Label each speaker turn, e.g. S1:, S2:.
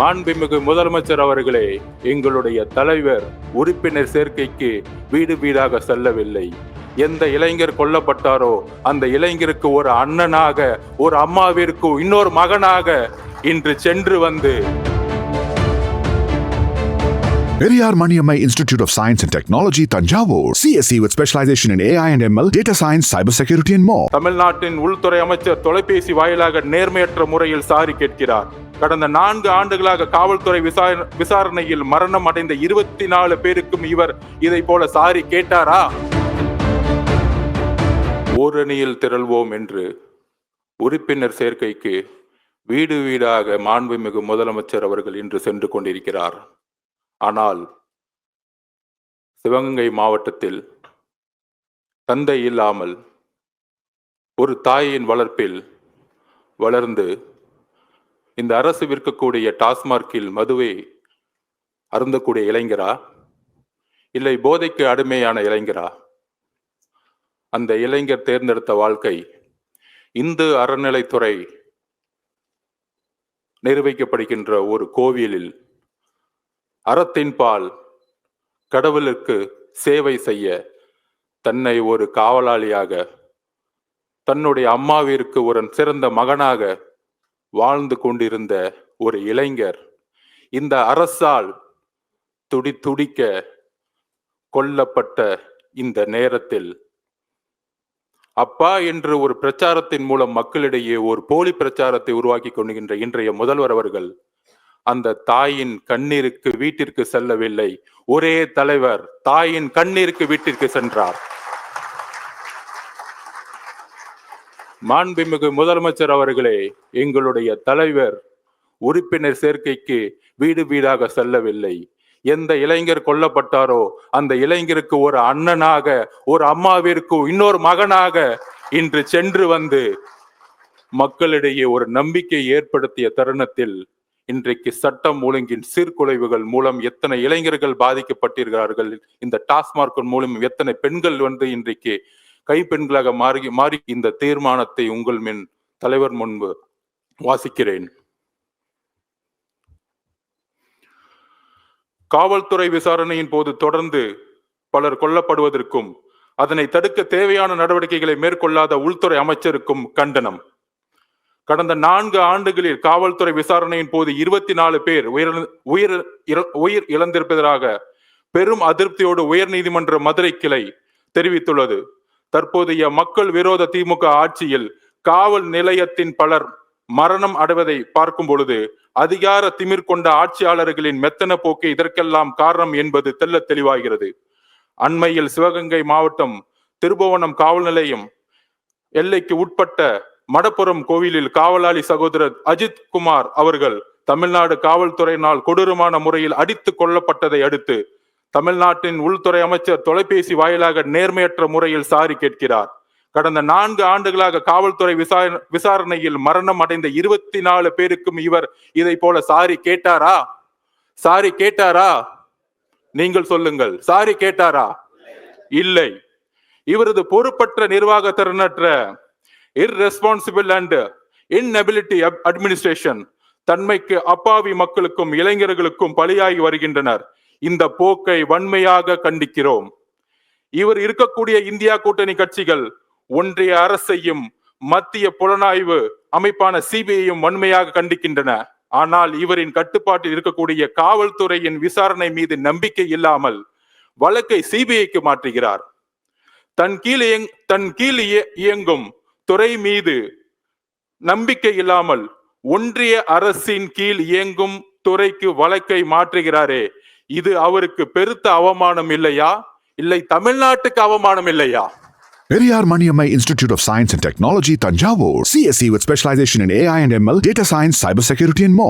S1: மாண்புமிகு முதலமைச்சர் அவர்களே எங்களுடைய தலைவர் உறுப்பினர் சேர்க்கைக்கு வீடு வீடாக செல்லவில்லை எந்த இளைஞர் கொல்லப்பட்டாரோ அந்த இளைஞருக்கு ஒரு அண்ணனாக ஒரு அம்மாவிற்கு இன்னொரு மகனாக இன்று சென்று வந்து
S2: Periyar Maniammai Institute of Science and Technology, Tanjavur. CSE with specialization in AI and ML, data science, cybersecurity, and more.
S1: தமிழ்நாட்டின் உள்துறை அமைச்சர் தொலைபேசி வாயிலாக நேர்மையற்ற முறையில் சாரி கேட்கிறார் கடந்த நான்கு ஆண்டுகளாக காவல்துறை விசாரணையில் மரணம் அடைந்த இருபத்தி நாலு பேருக்கும் இவர் இதை போல சாரி கேட்டாரா? ஓரணியில் திரள்வோம் என்று உறுப்பினர் சேர்க்கைக்கு வீடு வீடாக மாண்புமிகு முதலமைச்சர் அவர்கள் இன்று சென்று கொண்டிருக்கிறார். ஆனால் சிவகங்கை மாவட்டத்தில் தந்தை இல்லாமல் ஒரு தாயின் வளர்ப்பில் வளர்ந்து இந்த அரசு விற்கக்கூடிய டாஸ்மார்க்கில் மதுவை அருந்தக்கூடிய இளைஞரா? இல்லை போதைக்கு அடிமையான இளைஞரா? அந்த இளைஞர் தேர்ந்தெடுத்த வாழ்க்கை இந்து அறநிலைத்துறை நிர்வகிக்கப்படுகின்ற ஒரு கோவிலில் அறத்தின் பால் கடவுளுக்கு சேவை செய்ய தன்னை ஒரு காவலாளியாக தன்னுடைய அம்மாவிற்கு ஒரு சிறந்த மகனாக வாழ்ந்து கொண்டிருந்த ஒரு இளைஞர். இந்த அரசால் துடி துடிக்க கொல்லப்பட்ட இந்த நேரத்தில் அப்பா என்று ஒரு பிரச்சாரத்தின் மூலம் மக்களிடையே ஒரு போலி பிரச்சாரத்தை உருவாக்கி கொண்டுகின்ற இன்றைய முதல்வர் அவர்கள் அந்த தாயின் கண்ணீருக்கு வீட்டிற்கு செல்லவில்லை. ஒரே தலைவர் தாயின் கண்ணீருக்கு வீட்டிற்கு சென்றார். மாண்புமிகு முதலமைச்சர் அவர்களே எங்களுடைய தலைவர் உறுப்பினர் சேர்க்கைக்கு வீடு வீடாக செல்லவில்லை. எந்த இளைஞர் கொல்லப்பட்டாரோ அந்த இளைஞருக்கு ஒரு அண்ணனாக ஒரு அம்மாவிற்கு இன்னொரு மகனாக இன்று சென்று வந்து மக்களிடையே ஒரு நம்பிக்கை ஏற்படுத்திய தருணத்தில் இன்றைக்கு சட்டம் ஒழுங்கின் சீர்குலைவுகள் மூலம் எத்தனை இளைஞர்கள் பாதிக்கப்பட்டிருக்கிறார்கள் இந்த டாஸ்மார்க் மூலம் எத்தனை பெண்கள் வந்து இன்றைக்கு கைப்பெண்களாக மாறி மாறி இந்த தீர்மானத்தை உங்கள் மின் தலைவர் முன்பு வாசிக்கிறேன். காவல்துறை விசாரணையின் போது தொடர்ந்து பலர் கொல்லப்படுவதற்கும் அதனை தடுக்க தேவையான நடவடிக்கைகளை மேற்கொள்ளாத உள்துறை அமைச்சருக்கும் கண்டனம். கடந்த நான்கு ஆண்டுகளில் காவல்துறை விசாரணையின் போது இருபத்தி நாலு பேர் உயிர் உயிர் உயிர் இழந்திருப்பதாக பெரும் அதிருப்தியோடு உயர்நீதிமன்ற மதுரை கிளை தெரிவித்துள்ளது. தற்போதைய மக்கள் விரோத திமுக ஆட்சியில் காவல் நிலையத்தின் பலர் மரணம் அடைவதை பார்க்கும் பொழுது அதிகார திமிர் கொண்ட ஆட்சியாளர்களின் மெத்தன போக்கு இதற்கெல்லாம் காரணம் என்பது தெல்ல தெளிவாகிறது. அண்மையில் சிவகங்கை மாவட்டம் திருபுவனம் காவல் நிலையம் எல்லைக்கு உட்பட்ட மடப்புரம் கோவிலில் காவலாளி சகோதரர் அஜித் குமார் அவர்கள் தமிழ்நாடு காவல்துறையினால் கொடூரமான முறையில் அடித்து கொல்லப்பட்டதை அடுத்து தமிழ்நாட்டின் உள்துறை அமைச்சர் தொலைபேசி வாயிலாக நேர்மையற்ற முறையில் சாரி கேட்கிறார். கடந்த நான்கு ஆண்டுகளாக காவல்துறை விசாரணையில் மரணம் அடைந்த இருபத்தி நாலு பேருக்கும் இவர் இதை போல சாரி கேட்டாரா? சாரி கேட்டாரா? நீங்கள் சொல்லுங்கள். சாரி கேட்டாரா? இல்லை. இவரது பொறுப்பற்ற நிர்வாக திறனற்ற இர்ரெஸ்பான்சிபிள் அண்ட் inability அட்மினிஸ்ட்ரேஷன் தன்மைக்கு அப்பாவி மக்களுக்கும் இளைஞர்களுக்கும் பலியாகி வருகின்றனர். இந்த போக்கை வன்மையாக கண்டிக்கிறோம். இவர் இருக்கக்கூடிய இந்தியா கூட்டணி கட்சிகள் ஒன்றிய அரசையும் மத்திய புலனாய்வு அமைப்பான சிபிஐயும் வன்மையாக கண்டிக்கின்றன. ஆனால் இவரின் கட்டுப்பாட்டில் இருக்கக்கூடிய காவல்துறையின் விசாரணை மீது நம்பிக்கை இல்லாமல் வழக்கை சிபிஐக்கு மாற்றுகிறார். தன் கீழ் தன் கீழ் இய- இயங்கும் துறை மீது நம்பிக்கை இல்லாமல் ஒன்றிய அரசின் கீழ் இயங்கும் துறைக்கு வழக்கை மாற்றுகிறாரே. இது அவருக்கு பெருத்த அவமானம் இல்லையா இல்லை தமிழ்நாட்டுக்கு அவமானம் இல்லையா
S2: Periyar Maniammai institute of science and technology Thanjavur CSC with specialisation in AI and ML data science cyber security and மோ